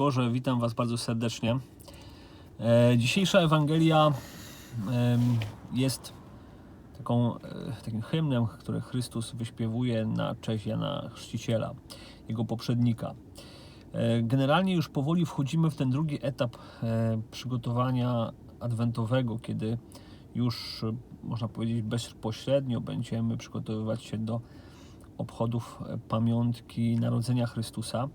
Boże, witam Was bardzo serdecznie. E, dzisiejsza Ewangelia jest taką, e, takim hymnem, który Chrystus wyśpiewuje na cześć Jana Chrzciciela, jego poprzednika. E, generalnie już powoli wchodzimy w ten drugi etap przygotowania adwentowego, kiedy już można powiedzieć bezpośrednio będziemy przygotowywać się do obchodów pamiątki Narodzenia Chrystusa.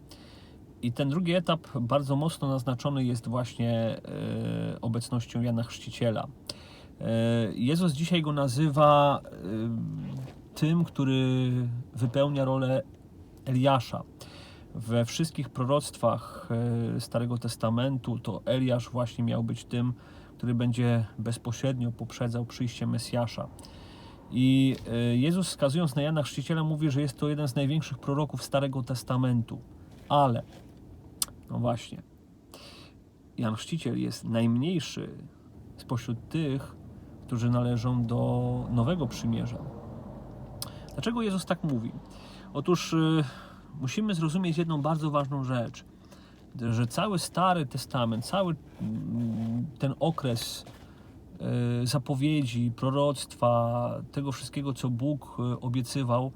I ten drugi etap bardzo mocno naznaczony jest właśnie e, obecnością Jana Chrzciciela. E, Jezus dzisiaj go nazywa e, tym, który wypełnia rolę Eliasza. We wszystkich proroctwach Starego Testamentu to Eliasz właśnie miał być tym, który będzie bezpośrednio poprzedzał przyjście Mesjasza. I Jezus wskazując na Jana Chrzciciela mówi, że jest to jeden z największych proroków Starego Testamentu. Ale, no właśnie, Jan Chrzciciel jest najmniejszy spośród tych, którzy należą do Nowego Przymierza. Dlaczego Jezus tak mówi? Otóż y, musimy zrozumieć jedną bardzo ważną rzecz, że cały Stary Testament, cały mm, ten okres y, zapowiedzi, proroctwa, tego wszystkiego, co Bóg y, obiecywał,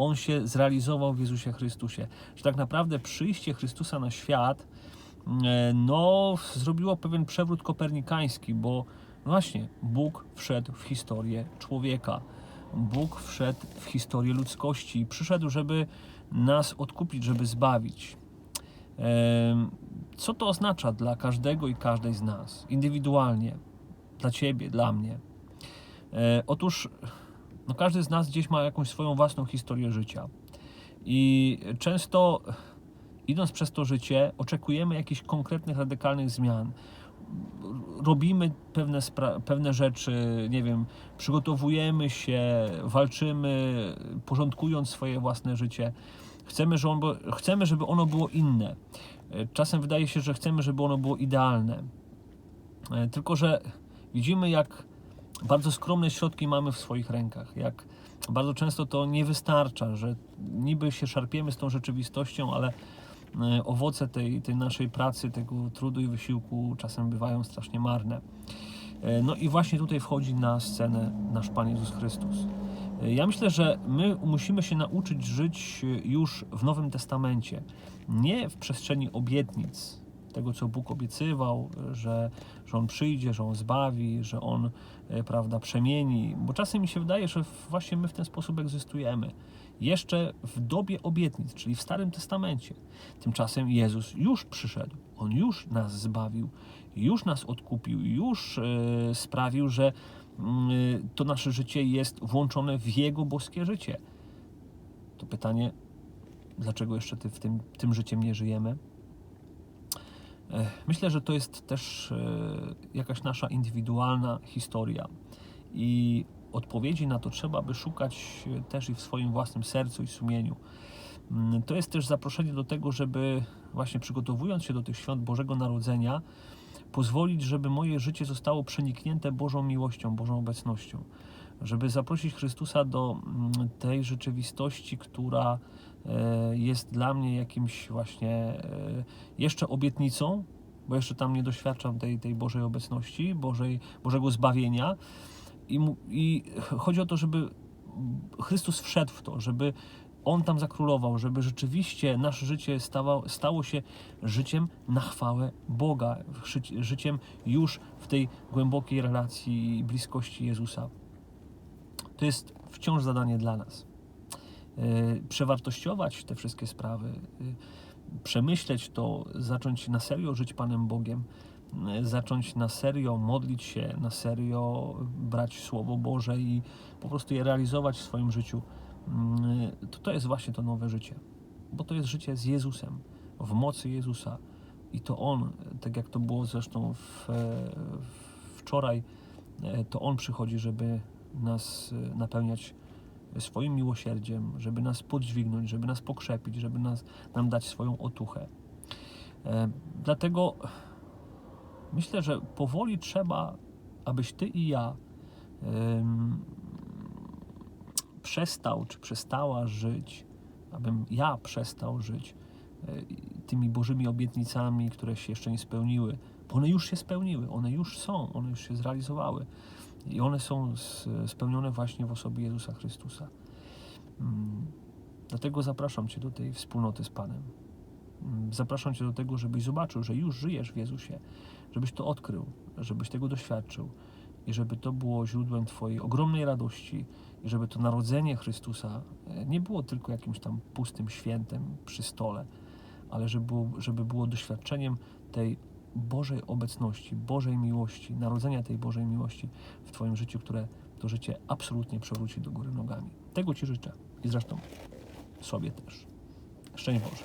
on się zrealizował w Jezusie Chrystusie. Że tak naprawdę przyjście Chrystusa na świat e, no, zrobiło pewien przewrót kopernikański, bo właśnie Bóg wszedł w historię człowieka. Bóg wszedł w historię ludzkości i przyszedł, żeby nas odkupić, żeby zbawić. Co to oznacza dla każdego i każdej z nas, indywidualnie, dla Ciebie, dla mnie? E, Otóż no każdy z nas gdzieś ma jakąś swoją własną historię życia. I często idąc przez to życie, oczekujemy jakichś konkretnych, radykalnych zmian. Robimy pewne, pewne rzeczy, nie wiem, przygotowujemy się, walczymy, porządkując swoje własne życie. Chcemy, że on, chcemy, żeby ono było inne. Czasem wydaje się, że chcemy, żeby ono było idealne. E, Tylko, że widzimy, jak bardzo skromne środki mamy w swoich rękach, jak bardzo często to nie wystarcza, że niby się szarpiemy z tą rzeczywistością, ale e, owoce tej, tej naszej pracy, tego trudu i wysiłku czasem bywają strasznie marne. E, No i właśnie tutaj wchodzi na scenę nasz Pan Jezus Chrystus. E, Ja myślę, że my musimy się nauczyć żyć już w Nowym Testamencie, nie w przestrzeni obietnic, tego co Bóg obiecywał, że, że On przyjdzie, że On zbawi, że On e, prawda, przemieni, bo czasem mi się wydaje, że właśnie my w ten sposób egzystujemy. Jeszcze w dobie obietnic, czyli w Starym Testamencie. Tymczasem Jezus już przyszedł, On już nas zbawił, już nas odkupił, już e, sprawił, że e, to nasze życie jest włączone w Jego boskie życie. To pytanie, dlaczego jeszcze ty w tym, tym życiem nie żyjemy? E, Myślę, że to jest też e, jakaś nasza indywidualna historia i odpowiedzi na to trzeba by szukać e, też i w swoim własnym sercu i sumieniu. Mm, To jest też zaproszenie do tego, żeby właśnie przygotowując się do tych świąt Bożego Narodzenia, pozwolić, żeby moje życie zostało przeniknięte Bożą miłością, Bożą obecnością. Żeby zaprosić Chrystusa do mm, tej rzeczywistości, która e, jest dla mnie jakimś właśnie e, jeszcze obietnicą, bo jeszcze tam nie doświadczam tej, tej Bożej obecności, Bożej, Bożego zbawienia. I, I chodzi o to, żeby Chrystus wszedł w to, żeby On tam zakrólował, żeby rzeczywiście nasze życie stało, stało się życiem na chwałę Boga, ży- życiem już w tej głębokiej relacji i bliskości Jezusa. To jest wciąż zadanie dla nas. Yy, Przewartościować te wszystkie sprawy, yy, przemyśleć to, zacząć na serio żyć Panem Bogiem, yy, zacząć na serio modlić się, na serio brać Słowo Boże i po prostu je realizować w swoim życiu. To, to jest właśnie to nowe życie, bo to jest życie z Jezusem, w mocy Jezusa. I to On, tak jak to było zresztą w, e, wczoraj, e, to On przychodzi, żeby nas e, napełniać swoim miłosierdziem, żeby nas podźwignąć, żeby nas pokrzepić, żeby nas, nam dać swoją otuchę. E, Dlatego myślę, że powoli trzeba, abyś ty i ja przestał czy przestała żyć, abym ja przestał żyć e, tymi Bożymi obietnicami, które się jeszcze nie spełniły. Bo one już się spełniły, one już są, one już się zrealizowały. I one są spełnione właśnie w osobie Jezusa Chrystusa. Mm, Dlatego zapraszam Cię do tej wspólnoty z Panem. Mm, Zapraszam Cię do tego, żebyś zobaczył, że już żyjesz w Jezusie, żebyś to odkrył, żebyś tego doświadczył i żeby to było źródłem Twojej ogromnej radości i żeby to narodzenie Chrystusa e, nie było tylko jakimś tam pustym świętem przy stole, ale żeby było, żeby było doświadczeniem tej Bożej obecności, Bożej miłości, narodzenia tej Bożej miłości w Twoim życiu, które to życie absolutnie przewróci do góry nogami. Tego Ci życzę i zresztą sobie też. Szczęść Boże.